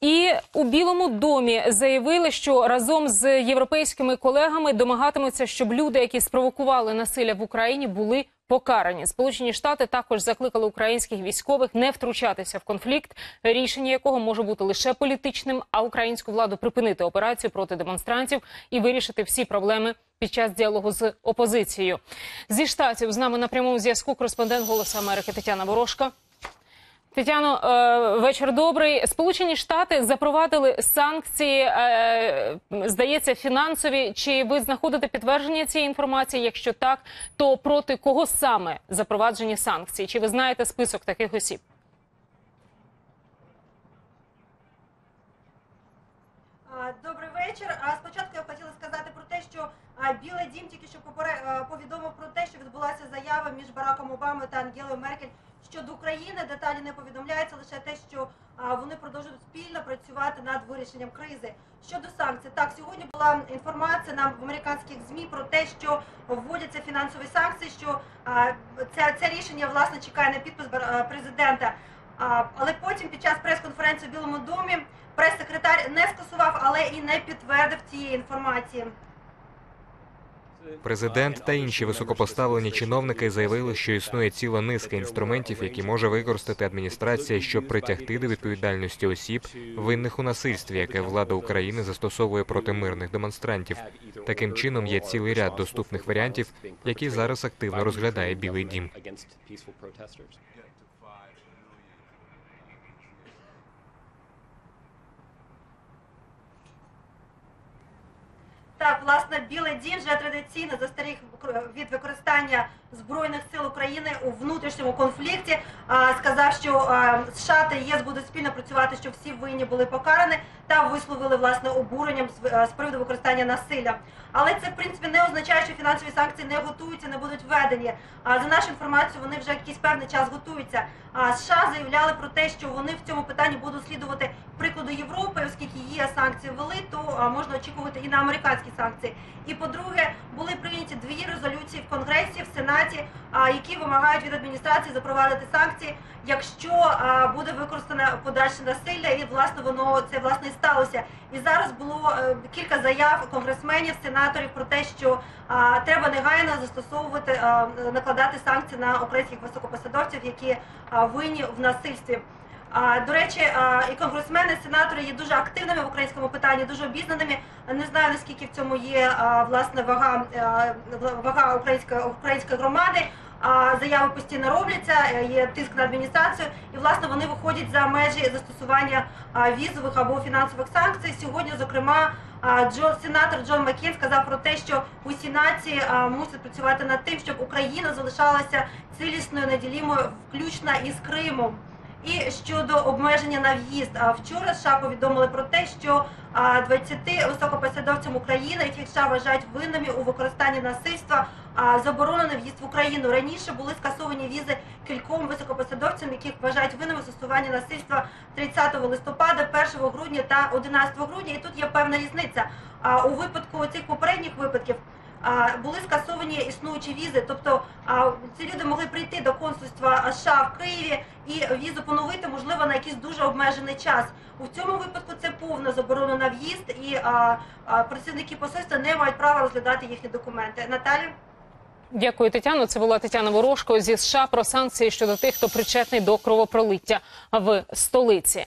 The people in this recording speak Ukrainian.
І у Білому домі заявили, що разом з європейськими колегами домагатимуться, щоб люди, які спровокували насилля в Україні, були покарані. Сполучені Штати також закликали українських військових не втручатися в конфлікт, рішення якого може бути лише політичним, а українську владу припинити операцію проти демонстрантів і вирішити всі проблеми під час діалогу з опозицією. Зі штатів з нами на прямому зв'язку кореспондент Голосу Америки Тетяна Ворожка. Тетяно, е, вечір добрий. Сполучені Штати запровадили санкції, е, здається, фінансові. Чи ви знаходите підтвердження цієї інформації? Якщо так, то проти кого саме запроваджені санкції? Чи ви знаєте список таких осіб? Добрий вечір. А спочатку я хотіла сказати про те, що Білий Дім тільки що повідомив про те, що відбулася заява між Бараком Обамою та Ангелою Меркель щодо України. Деталі не повідомляються лише те, що вони продовжують спільно працювати над вирішенням кризи. Щодо санкцій, так сьогодні була інформація нам в американських змі про те, що вводяться фінансові санкції. Що це, це рішення власне чекає на підпис президента. Але потім під час прес-конференції в Білому домі прес-секретар не скасував, але і не підтвердив цієї інформації. Президент та інші високопоставлені чиновники заявили, що існує ціла низка інструментів, які може використати адміністрація, щоб притягти до відповідальності осіб, винних у насильстві, яке влада України застосовує проти мирних демонстрантів. Таким чином є цілий ряд доступних варіантів, які зараз активно розглядає Білий Дім. Так, власне, Білий Дім вже традиційно застеріг від використання збройних сил України у внутрішньому конфлікті. Сказав, що США та ЄС будуть спільно працювати, щоб всі винні були покарані, та висловили власне обуренням з, приводу використання насилля. Але це в принципі не означає, що фінансові санкції не готуються, не будуть введені. За нашу інформацію, вони вже якийсь певний час готуються. США заявляли про те, що вони в цьому питанні будуть слідувати прикладу Європи, оскільки є санкції ввели, то можна очікувати і на американські санкції. І по-друге, були прийняті дві резолюції в Конгресі, в Сенаті, які вимагають від адміністрації запровадити санкції, якщо буде використане подальше насилля, і власне воно це власне і сталося. І зараз було е, кілька заяв конгресменів, сенаторів про те, що треба негайно застосовувати накладати санкції на українських високопосадовців, які винні в насильстві. До речі, і конгресмени, сенатори є дуже активними в українському питанні, дуже обізнаними. Не знаю наскільки в цьому є власне вага вага української української громади. Заяви постійно робляться, е, є тиск на адміністрацію, і власне вони виходять за межі застосування візових або фінансових санкцій. Сьогодні, зокрема, Джо сенатор Джон Маккейн сказав про те, що усі нації мусять працювати над тим, щоб Україна залишалася цілісною, неділімою, включно із Кримом. І щодо обмеження на в'їзд, вчора США повідомили про те, що а, 20 високопосадовцям України, яких США вважають винними у використанні насильства, а, заборонено в'їзд в Україну. Раніше були скасовані візи кільком високопосадовцям, яких вважають винними в застосуванні насильства 30 листопада, 1 грудня та 11 грудня. І тут є певна різниця. У випадку цих попередніх випадків. Були скасовані існуючі візи, тобто ці люди могли прийти до консульства США в Києві і візу поновити, можливо, на якийсь дуже обмежений час. У цьому випадку це повна заборона на в'їзд, і працівники посольства не мають права розглядати їхні документи. Наталі? Дякую, Тетяно. Це була Тетяна Ворожко зі США про санкції щодо тих, хто причетний до кровопролиття в столиці.